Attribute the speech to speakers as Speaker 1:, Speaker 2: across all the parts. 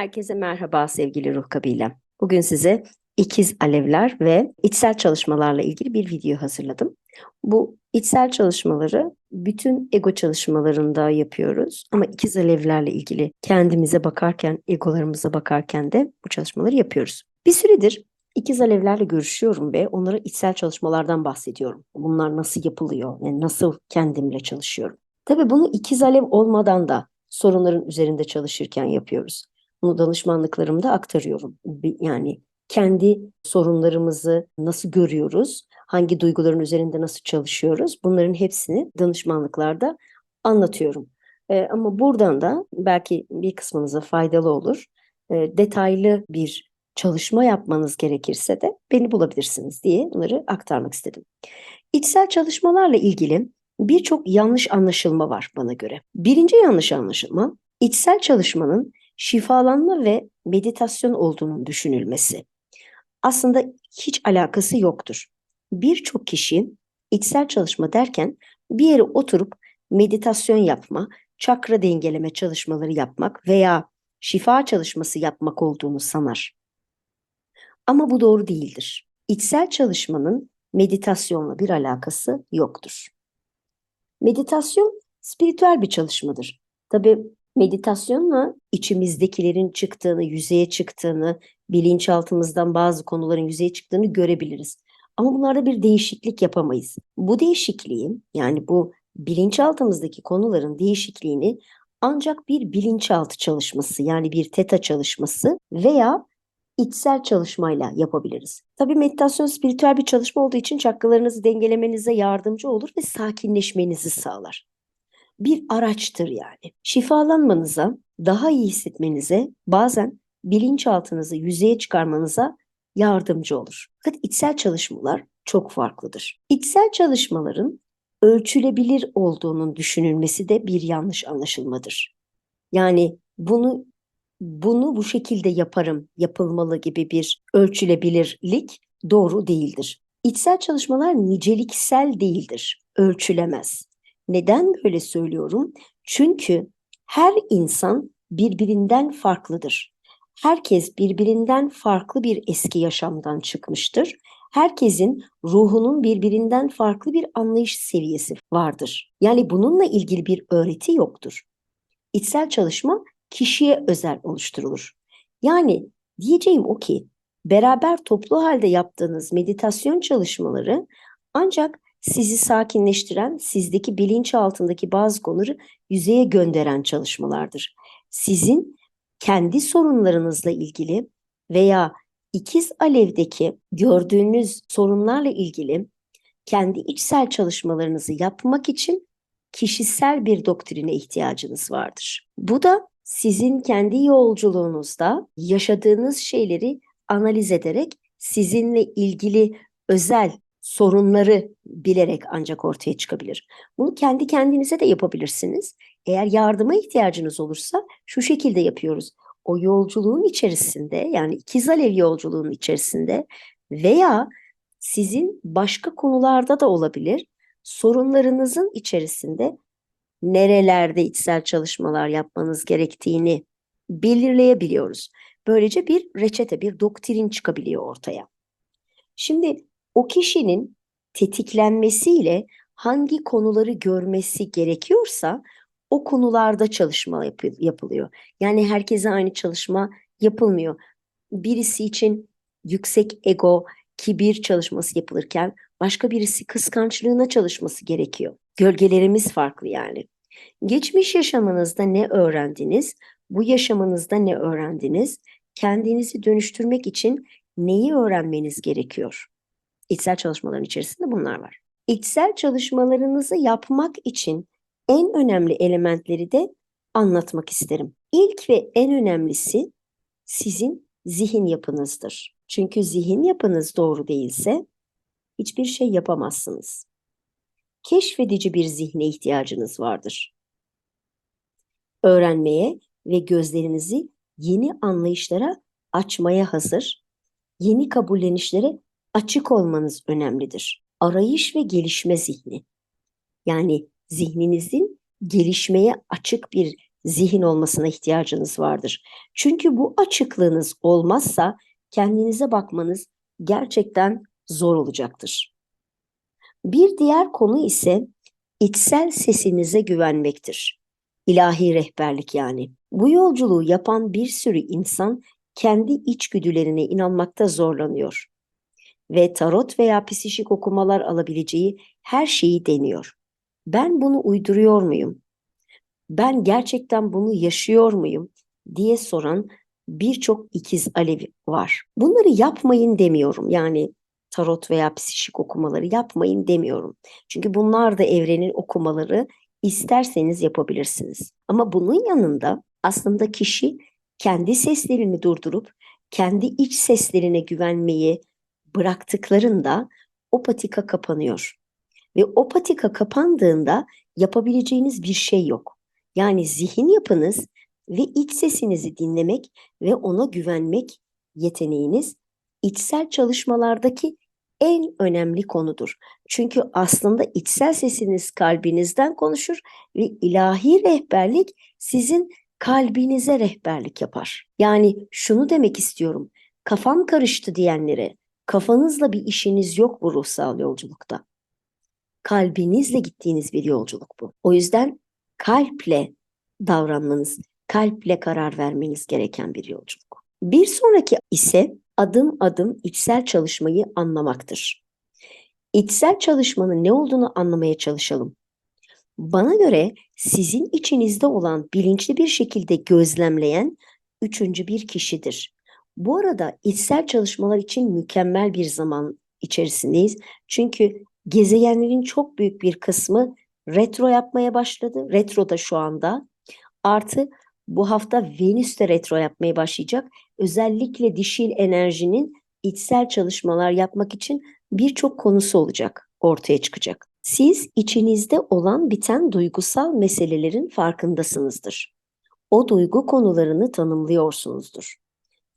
Speaker 1: Herkese merhaba sevgili ruh kabilem. Bugün size ikiz alevler ve içsel çalışmalarla ilgili bir video hazırladım. Bu içsel çalışmaları bütün ego çalışmalarında yapıyoruz ama ikiz alevlerle ilgili kendimize bakarken, egolarımıza bakarken de bu çalışmaları yapıyoruz. Bir süredir ikiz alevlerle görüşüyorum ve onlara içsel çalışmalardan bahsediyorum. Bunlar nasıl yapılıyor, yani nasıl kendimle çalışıyorum. Tabii bunu ikiz alev olmadan da sorunların üzerinde çalışırken yapıyoruz. Bunu danışmanlıklarımda aktarıyorum. Yani kendi sorunlarımızı nasıl görüyoruz, hangi duyguların üzerinde nasıl çalışıyoruz bunların hepsini danışmanlıklarda anlatıyorum. Ee, ama buradan da belki bir kısmınıza faydalı olur. Ee, detaylı bir çalışma yapmanız gerekirse de beni bulabilirsiniz diye bunları aktarmak istedim. İçsel çalışmalarla ilgili birçok yanlış anlaşılma var bana göre. Birinci yanlış anlaşılma, içsel çalışmanın şifalanma ve meditasyon olduğunun düşünülmesi. Aslında hiç alakası yoktur. Birçok kişi içsel çalışma derken bir yere oturup meditasyon yapma, çakra dengeleme çalışmaları yapmak veya şifa çalışması yapmak olduğunu sanar. Ama bu doğru değildir. İçsel çalışmanın meditasyonla bir alakası yoktur. Meditasyon spiritüel bir çalışmadır. Tabi meditasyonla içimizdekilerin çıktığını, yüzeye çıktığını, bilinçaltımızdan bazı konuların yüzeye çıktığını görebiliriz. Ama bunlarda bir değişiklik yapamayız. Bu değişikliği yani bu bilinçaltımızdaki konuların değişikliğini ancak bir bilinçaltı çalışması yani bir teta çalışması veya içsel çalışmayla yapabiliriz. Tabii meditasyon spiritüel bir çalışma olduğu için çakralarınızı dengelemenize yardımcı olur ve sakinleşmenizi sağlar bir araçtır yani. Şifalanmanıza, daha iyi hissetmenize, bazen bilinçaltınızı yüzeye çıkarmanıza yardımcı olur. Fakat içsel çalışmalar çok farklıdır. İçsel çalışmaların ölçülebilir olduğunun düşünülmesi de bir yanlış anlaşılmadır. Yani bunu bunu bu şekilde yaparım, yapılmalı gibi bir ölçülebilirlik doğru değildir. İçsel çalışmalar niceliksel değildir, ölçülemez. Neden böyle söylüyorum? Çünkü her insan birbirinden farklıdır. Herkes birbirinden farklı bir eski yaşamdan çıkmıştır. Herkesin ruhunun birbirinden farklı bir anlayış seviyesi vardır. Yani bununla ilgili bir öğreti yoktur. İçsel çalışma kişiye özel oluşturulur. Yani diyeceğim o ki beraber toplu halde yaptığınız meditasyon çalışmaları ancak sizi sakinleştiren, sizdeki bilinç altındaki bazı konuları yüzeye gönderen çalışmalardır. Sizin kendi sorunlarınızla ilgili veya ikiz alevdeki gördüğünüz sorunlarla ilgili kendi içsel çalışmalarınızı yapmak için kişisel bir doktrine ihtiyacınız vardır. Bu da sizin kendi yolculuğunuzda yaşadığınız şeyleri analiz ederek sizinle ilgili özel sorunları bilerek ancak ortaya çıkabilir. Bunu kendi kendinize de yapabilirsiniz. Eğer yardıma ihtiyacınız olursa şu şekilde yapıyoruz. O yolculuğun içerisinde yani ikiz alev yolculuğunun içerisinde veya sizin başka konularda da olabilir sorunlarınızın içerisinde nerelerde içsel çalışmalar yapmanız gerektiğini belirleyebiliyoruz. Böylece bir reçete, bir doktrin çıkabiliyor ortaya. Şimdi o kişinin tetiklenmesiyle hangi konuları görmesi gerekiyorsa o konularda çalışma yap yapılıyor. Yani herkese aynı çalışma yapılmıyor. Birisi için yüksek ego, kibir çalışması yapılırken başka birisi kıskançlığına çalışması gerekiyor. Gölgelerimiz farklı yani. Geçmiş yaşamınızda ne öğrendiniz? Bu yaşamınızda ne öğrendiniz? Kendinizi dönüştürmek için neyi öğrenmeniz gerekiyor? İçsel çalışmaların içerisinde bunlar var. İçsel çalışmalarınızı yapmak için en önemli elementleri de anlatmak isterim. İlk ve en önemlisi sizin zihin yapınızdır. Çünkü zihin yapınız doğru değilse hiçbir şey yapamazsınız. Keşfedici bir zihne ihtiyacınız vardır. Öğrenmeye ve gözlerinizi yeni anlayışlara açmaya hazır, yeni kabullenişlere açık olmanız önemlidir. Arayış ve gelişme zihni. Yani zihninizin gelişmeye açık bir zihin olmasına ihtiyacınız vardır. Çünkü bu açıklığınız olmazsa kendinize bakmanız gerçekten zor olacaktır. Bir diğer konu ise içsel sesinize güvenmektir. İlahi rehberlik yani. Bu yolculuğu yapan bir sürü insan kendi içgüdülerine inanmakta zorlanıyor ve tarot veya psişik okumalar alabileceği her şeyi deniyor. Ben bunu uyduruyor muyum? Ben gerçekten bunu yaşıyor muyum diye soran birçok ikiz alevi var. Bunları yapmayın demiyorum. Yani tarot veya psişik okumaları yapmayın demiyorum. Çünkü bunlar da evrenin okumaları isterseniz yapabilirsiniz. Ama bunun yanında aslında kişi kendi seslerini durdurup kendi iç seslerine güvenmeyi bıraktıklarında o patika kapanıyor. Ve o patika kapandığında yapabileceğiniz bir şey yok. Yani zihin yapınız ve iç sesinizi dinlemek ve ona güvenmek yeteneğiniz içsel çalışmalardaki en önemli konudur. Çünkü aslında içsel sesiniz kalbinizden konuşur ve ilahi rehberlik sizin kalbinize rehberlik yapar. Yani şunu demek istiyorum. Kafam karıştı diyenlere kafanızla bir işiniz yok bu ruhsal yolculukta. Kalbinizle gittiğiniz bir yolculuk bu. O yüzden kalple davranmanız, kalple karar vermeniz gereken bir yolculuk. Bir sonraki ise adım adım içsel çalışmayı anlamaktır. İçsel çalışmanın ne olduğunu anlamaya çalışalım. Bana göre sizin içinizde olan bilinçli bir şekilde gözlemleyen üçüncü bir kişidir. Bu arada içsel çalışmalar için mükemmel bir zaman içerisindeyiz. Çünkü gezegenlerin çok büyük bir kısmı retro yapmaya başladı. Retro da şu anda. Artı bu hafta Venüs de retro yapmaya başlayacak. Özellikle dişil enerjinin içsel çalışmalar yapmak için birçok konusu olacak, ortaya çıkacak. Siz içinizde olan biten duygusal meselelerin farkındasınızdır. O duygu konularını tanımlıyorsunuzdur.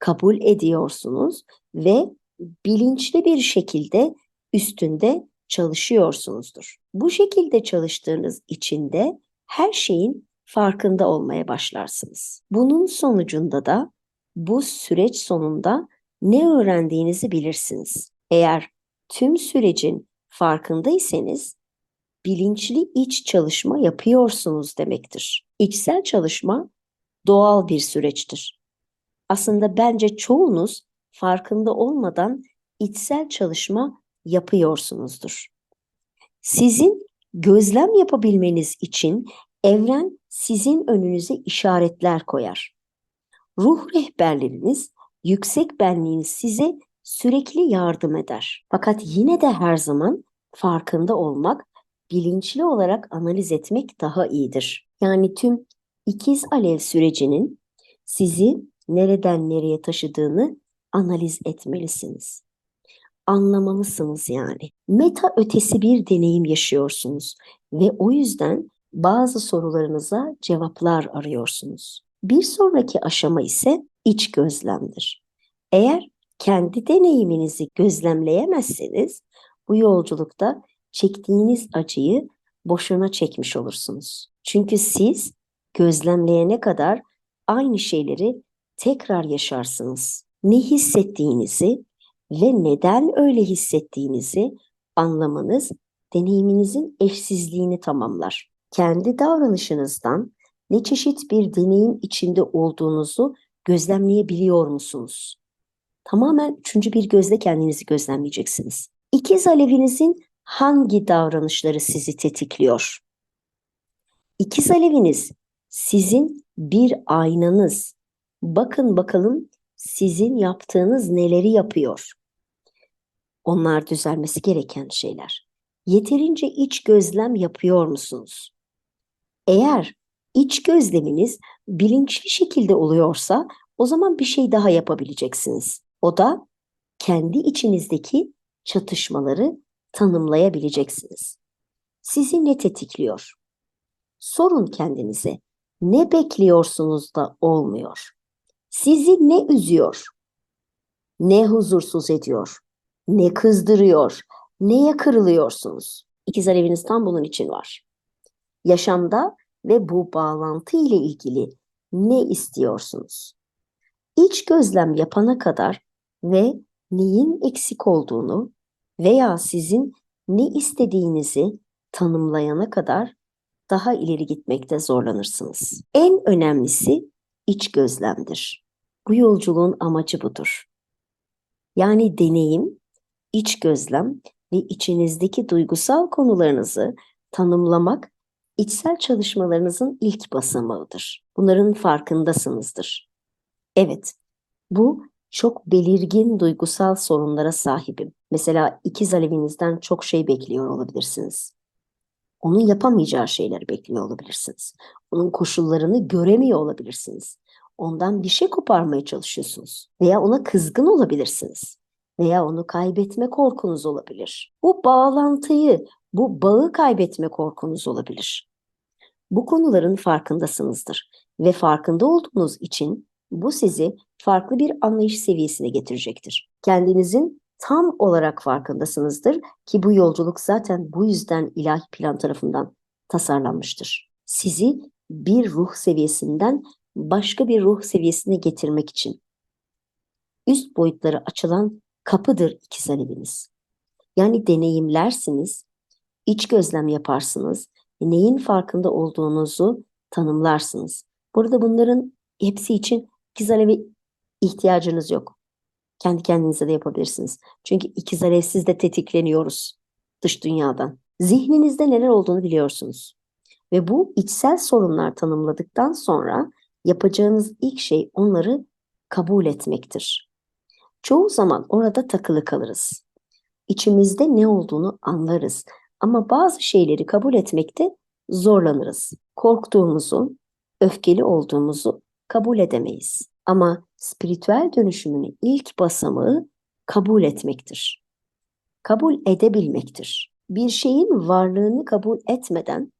Speaker 1: Kabul ediyorsunuz ve bilinçli bir şekilde üstünde çalışıyorsunuzdur. Bu şekilde çalıştığınız için de her şeyin farkında olmaya başlarsınız. Bunun sonucunda da bu süreç sonunda ne öğrendiğinizi bilirsiniz. Eğer tüm sürecin farkındaysanız bilinçli iç çalışma yapıyorsunuz demektir. İçsel çalışma doğal bir süreçtir. Aslında bence çoğunuz farkında olmadan içsel çalışma yapıyorsunuzdur. Sizin gözlem yapabilmeniz için evren sizin önünüze işaretler koyar. Ruh rehberleriniz, yüksek benliğiniz size sürekli yardım eder. Fakat yine de her zaman farkında olmak, bilinçli olarak analiz etmek daha iyidir. Yani tüm ikiz alev sürecinin sizi nereden nereye taşıdığını analiz etmelisiniz. Anlamalısınız yani. Meta ötesi bir deneyim yaşıyorsunuz ve o yüzden bazı sorularınıza cevaplar arıyorsunuz. Bir sonraki aşama ise iç gözlemdir. Eğer kendi deneyiminizi gözlemleyemezseniz bu yolculukta çektiğiniz acıyı boşuna çekmiş olursunuz. Çünkü siz gözlemleyene kadar aynı şeyleri tekrar yaşarsınız. Ne hissettiğinizi ve neden öyle hissettiğinizi anlamanız deneyiminizin eşsizliğini tamamlar. Kendi davranışınızdan ne çeşit bir deneyim içinde olduğunuzu gözlemleyebiliyor musunuz? Tamamen üçüncü bir gözle kendinizi gözlemleyeceksiniz. İkiz alevinizin hangi davranışları sizi tetikliyor? İkiz aleviniz sizin bir aynanız. Bakın bakalım sizin yaptığınız neleri yapıyor? Onlar düzelmesi gereken şeyler. Yeterince iç gözlem yapıyor musunuz? Eğer iç gözleminiz bilinçli şekilde oluyorsa o zaman bir şey daha yapabileceksiniz. O da kendi içinizdeki çatışmaları tanımlayabileceksiniz. Sizi ne tetikliyor? Sorun kendinize. Ne bekliyorsunuz da olmuyor? Sizi ne üzüyor? Ne huzursuz ediyor? Ne kızdırıyor? Neye kırılıyorsunuz? İkiz aleviniz tam bunun için var. Yaşamda ve bu bağlantı ile ilgili ne istiyorsunuz? İç gözlem yapana kadar ve neyin eksik olduğunu veya sizin ne istediğinizi tanımlayana kadar daha ileri gitmekte zorlanırsınız. En önemlisi iç gözlemdir. Bu yolculuğun amacı budur. Yani deneyim, iç gözlem ve içinizdeki duygusal konularınızı tanımlamak içsel çalışmalarınızın ilk basamağıdır. Bunların farkındasınızdır. Evet, bu çok belirgin duygusal sorunlara sahibim. Mesela ikiz alevinizden çok şey bekliyor olabilirsiniz. Onun yapamayacağı şeyleri bekliyor olabilirsiniz. Onun koşullarını göremiyor olabilirsiniz. Ondan bir şey koparmaya çalışıyorsunuz. Veya ona kızgın olabilirsiniz. Veya onu kaybetme korkunuz olabilir. Bu bağlantıyı, bu bağı kaybetme korkunuz olabilir. Bu konuların farkındasınızdır ve farkında olduğunuz için bu sizi farklı bir anlayış seviyesine getirecektir. Kendinizin tam olarak farkındasınızdır ki bu yolculuk zaten bu yüzden ilahi plan tarafından tasarlanmıştır. Sizi bir ruh seviyesinden başka bir ruh seviyesine getirmek için. Üst boyutları açılan kapıdır ikiz aleviniz. Yani deneyimlersiniz, iç gözlem yaparsınız, neyin farkında olduğunuzu tanımlarsınız. Burada bunların hepsi için ikiz alevi ihtiyacınız yok. Kendi kendinize de yapabilirsiniz. Çünkü ikiz alevsiz de tetikleniyoruz dış dünyadan. Zihninizde neler olduğunu biliyorsunuz. Ve bu içsel sorunlar tanımladıktan sonra yapacağınız ilk şey onları kabul etmektir. Çoğu zaman orada takılı kalırız. İçimizde ne olduğunu anlarız ama bazı şeyleri kabul etmekte zorlanırız. Korktuğumuzu, öfkeli olduğumuzu kabul edemeyiz. Ama spiritüel dönüşümün ilk basamağı kabul etmektir. Kabul edebilmektir. Bir şeyin varlığını kabul etmeden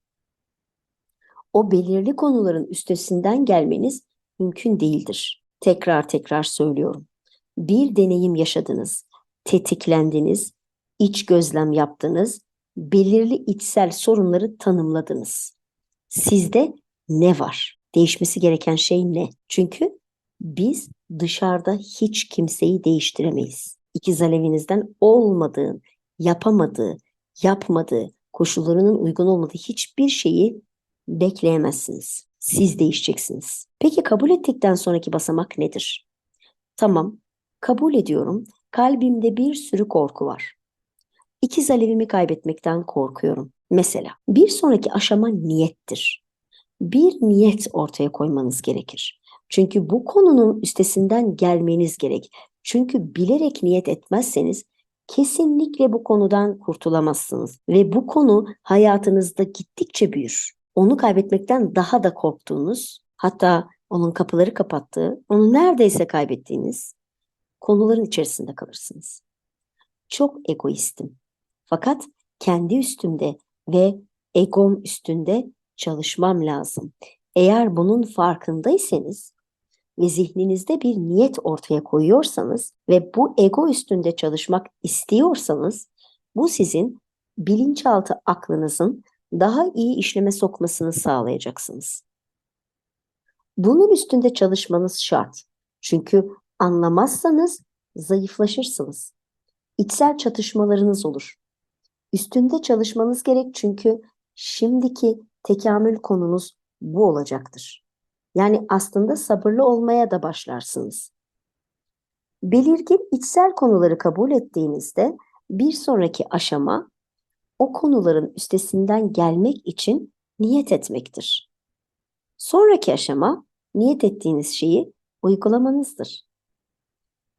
Speaker 1: o belirli konuların üstesinden gelmeniz mümkün değildir. Tekrar tekrar söylüyorum. Bir deneyim yaşadınız, tetiklendiniz, iç gözlem yaptınız, belirli içsel sorunları tanımladınız. Sizde ne var? Değişmesi gereken şey ne? Çünkü biz dışarıda hiç kimseyi değiştiremeyiz. İkiz alevinizden olmadığı, yapamadığı, yapmadığı, koşullarının uygun olmadığı hiçbir şeyi bekleyemezsiniz. Siz değişeceksiniz. Peki kabul ettikten sonraki basamak nedir? Tamam, kabul ediyorum. Kalbimde bir sürü korku var. İkiz alevimi kaybetmekten korkuyorum. Mesela bir sonraki aşama niyettir. Bir niyet ortaya koymanız gerekir. Çünkü bu konunun üstesinden gelmeniz gerek. Çünkü bilerek niyet etmezseniz kesinlikle bu konudan kurtulamazsınız ve bu konu hayatınızda gittikçe büyür. Onu kaybetmekten daha da korktuğunuz, hatta onun kapıları kapattığı, onu neredeyse kaybettiğiniz konuların içerisinde kalırsınız. Çok egoistim. Fakat kendi üstümde ve egom üstünde çalışmam lazım. Eğer bunun farkındaysanız ve zihninizde bir niyet ortaya koyuyorsanız ve bu ego üstünde çalışmak istiyorsanız bu sizin bilinçaltı aklınızın daha iyi işleme sokmasını sağlayacaksınız. Bunun üstünde çalışmanız şart. Çünkü anlamazsanız zayıflaşırsınız. İçsel çatışmalarınız olur. Üstünde çalışmanız gerek çünkü şimdiki tekamül konunuz bu olacaktır. Yani aslında sabırlı olmaya da başlarsınız. Belirgin içsel konuları kabul ettiğinizde bir sonraki aşama o konuların üstesinden gelmek için niyet etmektir. Sonraki aşama niyet ettiğiniz şeyi uygulamanızdır.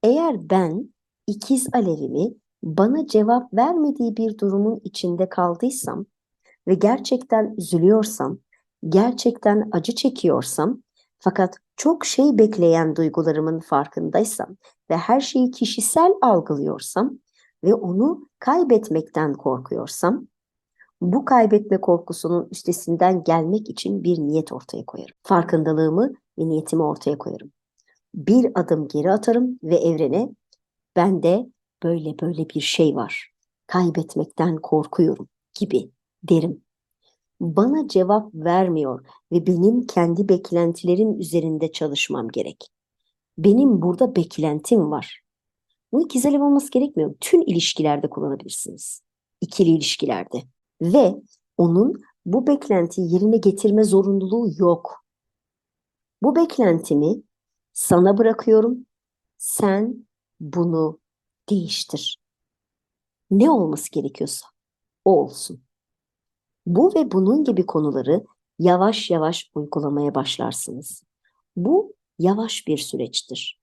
Speaker 1: Eğer ben ikiz alevimi bana cevap vermediği bir durumun içinde kaldıysam ve gerçekten üzülüyorsam, gerçekten acı çekiyorsam fakat çok şey bekleyen duygularımın farkındaysam ve her şeyi kişisel algılıyorsam ve onu kaybetmekten korkuyorsam bu kaybetme korkusunun üstesinden gelmek için bir niyet ortaya koyarım. Farkındalığımı ve niyetimi ortaya koyarım. Bir adım geri atarım ve evrene bende böyle böyle bir şey var. Kaybetmekten korkuyorum gibi derim. bana cevap vermiyor ve benim kendi beklentilerim üzerinde çalışmam gerek. Benim burada beklentim var. Bu ikiz alev olması gerekmiyor. Tüm ilişkilerde kullanabilirsiniz. İkili ilişkilerde. Ve onun bu beklentiyi yerine getirme zorunluluğu yok. Bu beklentimi sana bırakıyorum. Sen bunu değiştir. Ne olması gerekiyorsa o olsun. Bu ve bunun gibi konuları yavaş yavaş uygulamaya başlarsınız. Bu yavaş bir süreçtir.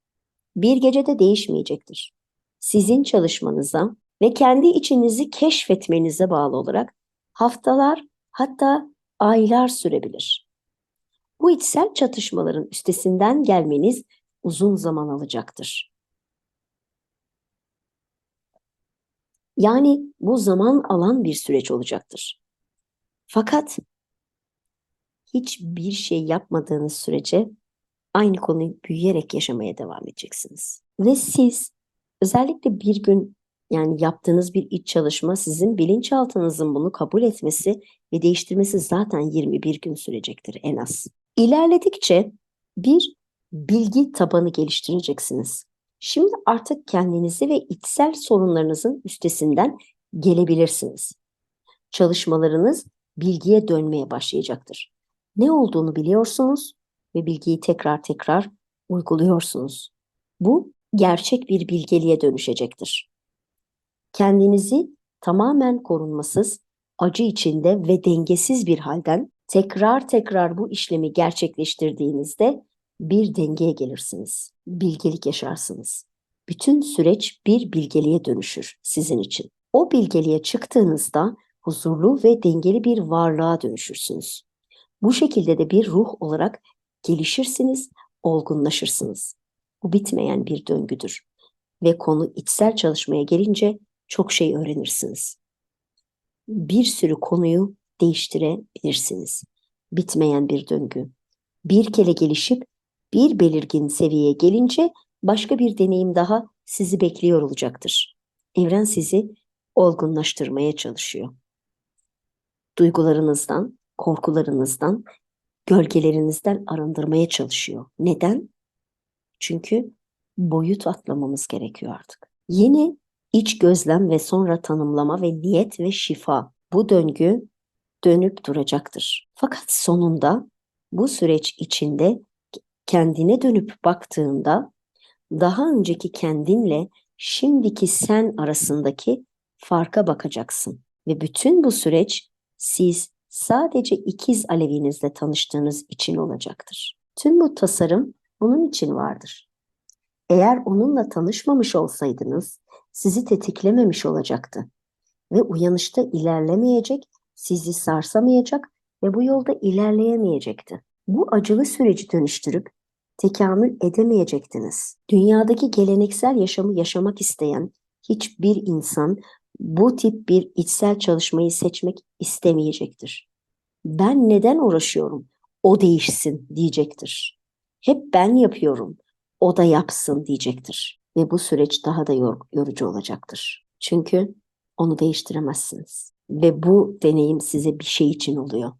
Speaker 1: Bir gecede değişmeyecektir. Sizin çalışmanıza ve kendi içinizi keşfetmenize bağlı olarak haftalar hatta aylar sürebilir. Bu içsel çatışmaların üstesinden gelmeniz uzun zaman alacaktır. Yani bu zaman alan bir süreç olacaktır. Fakat hiçbir şey yapmadığınız sürece aynı konuyu büyüyerek yaşamaya devam edeceksiniz. Ve siz özellikle bir gün yani yaptığınız bir iç çalışma sizin bilinçaltınızın bunu kabul etmesi ve değiştirmesi zaten 21 gün sürecektir en az. İlerledikçe bir bilgi tabanı geliştireceksiniz. Şimdi artık kendinizi ve içsel sorunlarınızın üstesinden gelebilirsiniz. Çalışmalarınız bilgiye dönmeye başlayacaktır. Ne olduğunu biliyorsunuz ve bilgiyi tekrar tekrar uyguluyorsunuz. Bu gerçek bir bilgeliğe dönüşecektir. Kendinizi tamamen korunmasız, acı içinde ve dengesiz bir halden tekrar tekrar bu işlemi gerçekleştirdiğinizde bir dengeye gelirsiniz. Bilgelik yaşarsınız. Bütün süreç bir bilgeliğe dönüşür sizin için. O bilgeliğe çıktığınızda huzurlu ve dengeli bir varlığa dönüşürsünüz. Bu şekilde de bir ruh olarak gelişirsiniz, olgunlaşırsınız. Bu bitmeyen bir döngüdür. Ve konu içsel çalışmaya gelince çok şey öğrenirsiniz. Bir sürü konuyu değiştirebilirsiniz. Bitmeyen bir döngü. Bir kere gelişip bir belirgin seviyeye gelince başka bir deneyim daha sizi bekliyor olacaktır. Evren sizi olgunlaştırmaya çalışıyor. Duygularınızdan, korkularınızdan, gölgelerinizden arındırmaya çalışıyor. Neden? Çünkü boyut atlamamız gerekiyor artık. Yeni iç gözlem ve sonra tanımlama ve niyet ve şifa. Bu döngü dönüp duracaktır. Fakat sonunda bu süreç içinde kendine dönüp baktığında daha önceki kendinle şimdiki sen arasındaki farka bakacaksın. Ve bütün bu süreç siz sadece ikiz alevinizle tanıştığınız için olacaktır. Tüm bu tasarım bunun için vardır. Eğer onunla tanışmamış olsaydınız sizi tetiklememiş olacaktı ve uyanışta ilerlemeyecek, sizi sarsamayacak ve bu yolda ilerleyemeyecekti. Bu acılı süreci dönüştürüp tekamül edemeyecektiniz. Dünyadaki geleneksel yaşamı yaşamak isteyen hiçbir insan bu tip bir içsel çalışmayı seçmek istemeyecektir. Ben neden uğraşıyorum? O değişsin diyecektir. Hep ben yapıyorum. O da yapsın diyecektir. Ve bu süreç daha da yor yorucu olacaktır. Çünkü onu değiştiremezsiniz. Ve bu deneyim size bir şey için oluyor.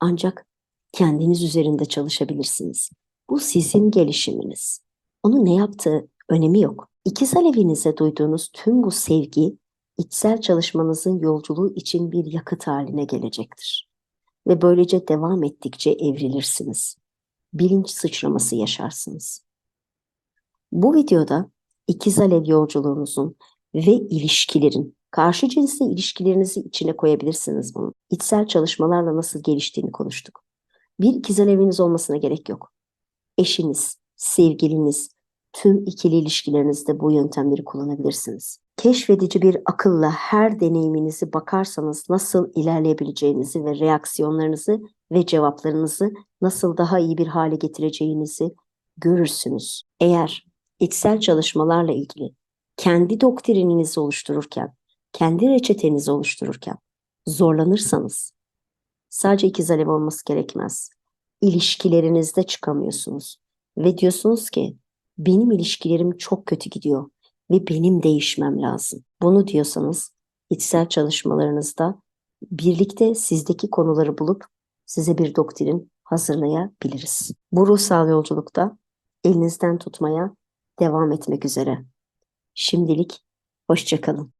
Speaker 1: Ancak kendiniz üzerinde çalışabilirsiniz. Bu sizin gelişiminiz. Onun ne yaptığı önemi yok. İkiz alevinize duyduğunuz tüm bu sevgi içsel çalışmanızın yolculuğu için bir yakıt haline gelecektir. Ve böylece devam ettikçe evrilirsiniz. Bilinç sıçraması yaşarsınız. Bu videoda ikiz alev yolculuğunuzun ve ilişkilerin, karşı cinsle ilişkilerinizi içine koyabilirsiniz bunu. İçsel çalışmalarla nasıl geliştiğini konuştuk. Bir ikiz aleviniz olmasına gerek yok. Eşiniz, sevgiliniz, tüm ikili ilişkilerinizde bu yöntemleri kullanabilirsiniz. Keşfedici bir akılla her deneyiminizi bakarsanız nasıl ilerleyebileceğinizi ve reaksiyonlarınızı ve cevaplarınızı nasıl daha iyi bir hale getireceğinizi görürsünüz. Eğer içsel çalışmalarla ilgili kendi doktrininizi oluştururken, kendi reçetenizi oluştururken zorlanırsanız sadece ikiz alev olması gerekmez. İlişkilerinizde çıkamıyorsunuz ve diyorsunuz ki benim ilişkilerim çok kötü gidiyor ve benim değişmem lazım. Bunu diyorsanız içsel çalışmalarınızda birlikte sizdeki konuları bulup size bir doktrin hazırlayabiliriz. Bu ruhsal yolculukta elinizden tutmaya devam etmek üzere. Şimdilik hoşçakalın.